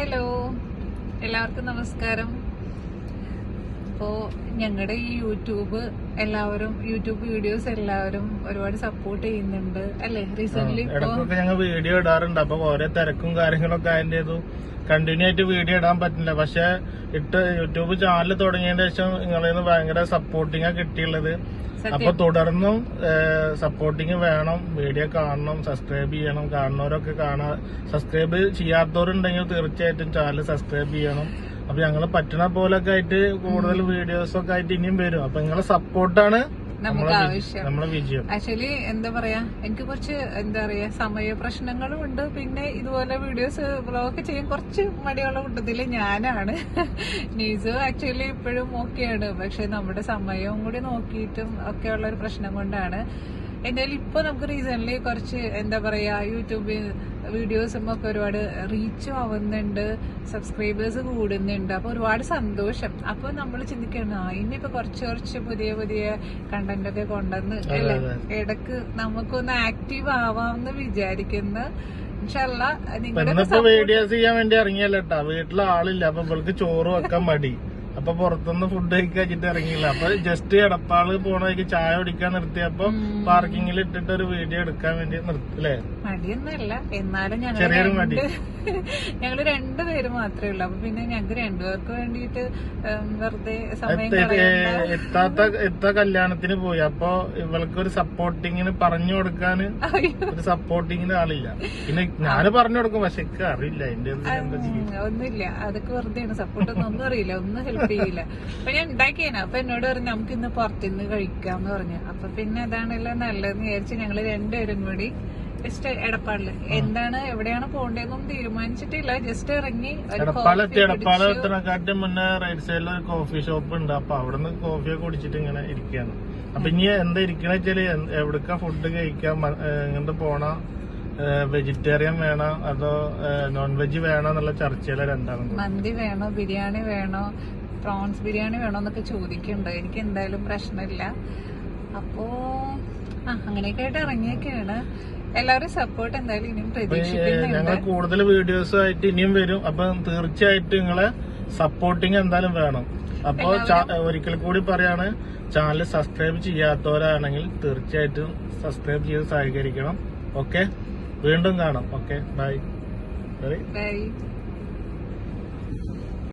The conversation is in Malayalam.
ഹലോ. എല്ലാവർക്കും നമസ്കാരം. അപ്പോൾ ഞങ്ങളുടെ ഈ യൂട്യൂബ് എല്ലാവരും യൂട്യൂബ് വീഡിയോസ് എല്ലാവരും ഒരുപാട് സപ്പോർട്ട് ചെയ്യുന്നുണ്ട്. അല്ലെ? റീസെന്റ് ഞങ്ങൾ വീഡിയോ ഇടാറുണ്ട്. അപ്പൊ ഓരോ തിരക്കും കാര്യങ്ങളൊക്കെ അതിന്റെ കണ്ടിന്യൂ ആയിട്ട് വീഡിയോ ഇടാൻ പറ്റില്ല പക്ഷെ ഇട്ട് യൂട്യൂബ് ചാനൽ തുടങ്ങിയതിന് ശേഷം നിങ്ങളിൽ നിന്ന് ഭയങ്കര സപ്പോർട്ടിങ് കിട്ടിയുള്ളത്. അപ്പൊ തുടർന്നും സപ്പോർട്ടിങ് വേണം. വീഡിയോ കാണണം സബ്സ്ക്രൈബ് ചെയ്യണം. കാണുന്നവരൊക്കെ കാണാ സബ്സ്ക്രൈബ് ചെയ്യാത്തവരുണ്ടെങ്കിൽ തീർച്ചയായിട്ടും ചാനൽ സബ്സ്ക്രൈബ് ചെയ്യണം. അപ്പൊ ഞങ്ങൾ പറ്റണ പോലൊക്കെ ആയിട്ട് കൂടുതൽ വീഡിയോസ് ഒക്കെ ആയിട്ട് ഇനിയും വരും. അപ്പൊ നിങ്ങളെ സപ്പോർട്ടാണ് നമുക്ക് ആവശ്യം. ആക്ച്വലി എന്താ പറയാ എനിക്ക് കുറച്ച് എന്താ പറയാ സമയ പ്രശ്നങ്ങളും ഉണ്ട്. പിന്നെ ഇതുപോലെ വീഡിയോസ് വ്ലോഗ് ചെയ്യാൻ കുറച്ച് മടിയുള്ള കൂട്ടത്തിൽ ഞാനാണ്. ന്യൂസ് ആക്ച്വലി ഇപ്പോഴും ഓക്കെയാണ് പക്ഷെ നമ്മുടെ സമയവും കൂടി നോക്കിയിട്ടും ഒക്കെ ഉള്ള ഒരു പ്രശ്നം കൊണ്ടാണ്. എന്തായാലും ഇപ്പൊ നമുക്ക് റീസെന്റ് കുറച്ച് എന്താ പറയാ യൂട്യൂബിൽ വീഡിയോസും ഒക്കെ ഒരുപാട് റീച്ചും ആവുന്നുണ്ട് സബ്സ്ക്രൈബേഴ്സ് കൂടുന്നുണ്ട്. അപ്പൊ ഒരുപാട് സന്തോഷം. അപ്പൊ നമ്മൾ ചിന്തിക്കണം ആ ഇനിയിപ്പോ കുറച്ച് കുറച്ച് പുതിയ പുതിയ കണ്ടന്റ് ഒക്കെ കൊണ്ടുവന്ന് അല്ലേ ഇടയ്ക്ക് നമുക്കൊന്ന് ആക്റ്റീവ് ആവാമെന്ന് വിചാരിക്കുന്ന. വീഡിയോസ് ചെയ്യാൻ വേണ്ടി ഇറങ്ങിയല്ലോ വീട്ടിലെ ആളില്ല അപ്പൊ ഇവൾക്ക് ചോറ് വെക്കാൻ മടി. അപ്പൊ പുറത്തുനിന്ന് ഫുഡ് കഴിക്കാച്ചിട്ട് ഇറങ്ങിയില്ല. അപ്പൊ ജസ്റ്റ് എടപ്പാൾ പോണ വഴിക്ക് ചായ കുടിക്കാൻ നിർത്തിയപ്പോ പാർക്കിങ്ങിൽ ഇട്ടിട്ട് ഒരു വീഡിയോ എടുക്കാൻ വേണ്ടി നിർത്തി അല്ലേ മടിയൊന്നുമല്ല. എന്നാലും ചെറിയൊരു മടി. ഞങ്ങൾ രണ്ടുപേര് മാത്രമേ ഉള്ളൂ. അപ്പൊ പിന്നെ ഞങ്ങക്ക് രണ്ടുപേർക്ക് വേണ്ടിട്ട് വെറുതെ എത്താത്ത എത്ത കല്യാണത്തിന് പോയി. അപ്പൊ ഇവൾക്ക് ഒരു സപ്പോർട്ടിങ്ങിന് പറഞ്ഞു കൊടുക്കാന് ഒരു സപ്പോർട്ടിങ്ങിന് ആളില്ല. പിന്നെ ഞാൻ പറഞ്ഞു കൊടുക്കും പക്ഷെ അറിയില്ല. എന്റെ ഒന്നുമില്ല. അതൊക്കെ വെറുതെയാണ്. സപ്പോർട്ട് ഒന്നും ഒന്നും അറിയില്ല. ഒന്നും ചെയ്യില്ല അപ്പൊ ഞാൻ ഉണ്ടാക്കിയാണ് അപ്പൊ എന്നോട് പറഞ്ഞു നമുക്ക് ഇന്ന് പുറത്തുനിന്ന് കഴിക്കാന്ന് പറഞ്ഞു. അപ്പൊ പിന്നെ അതാണല്ലോ നല്ലതെന്ന് വിചാരിച്ച് ഞങ്ങൾ രണ്ടുപേരും കൂടി ജസ്റ്റ് എടപ്പാളിൽ. എന്താണ് എവിടെയാണ് പോകേണ്ടതെന്നും തീരുമാനിച്ചിട്ടില്ല. ജസ്റ്റ് ഇറങ്ങി എടപ്പാൾ. എത്തണക്കാട്ടും മുന്നേ റൈറ്റ് സൈഡിൽ ഒരു കോഫി ഷോപ്പ് ഉണ്ട്. അപ്പൊ അവിടെ നിന്ന് കോഫിയൊക്കെ കുടിച്ചിട്ട് ഇങ്ങനെ ഇരിക്കുകയാണ് അപ്പൊ ഇനി എന്താ ഇരിക്കണ വെച്ചാൽ എവിടക്ക ഫുഡ് കഴിക്കാം? എങ്ങനെ പോണ? വെജിറ്റേറിയൻ വേണോ? അതോ നോൺ വെജ് വേണോ? എന്നുള്ള ചർച്ചയിലെ രണ്ടാളും മന്തി വേണോ? ബിരിയാണി വേണോ? പ്രോൺസ് ബിരിയാണി വേണമെന്നൊക്കെ ചോദിക്കുന്നുണ്ട് എനിക്ക് എന്തായാലും പ്രശ്നമില്ല. അപ്പോ ആ അങ്ങനെയൊക്കെ ആയിട്ട് ഇറങ്ങിയൊക്കെയാണ് എല്ലാവരും സപ്പോർട്ട് എന്തായാലും ഇനിയും ഞങ്ങൾ കൂടുതൽ വീഡിയോസ് ആയിട്ട് ഇനിയും വരും. അപ്പൊ തീർച്ചയായിട്ടും നിങ്ങളെ സപ്പോർട്ടിങ് എന്തായാലും വേണം. അപ്പൊ ഒരിക്കൽ കൂടി പറയാണ് ചാനൽ സബ്സ്ക്രൈബ് ചെയ്യാത്തവരാണെങ്കിൽ തീർച്ചയായിട്ടും സബ്സ്ക്രൈബ് ചെയ്ത് സഹകരിക്കണം. ഓക്കെ വീണ്ടും കാണാം. Okay bye bye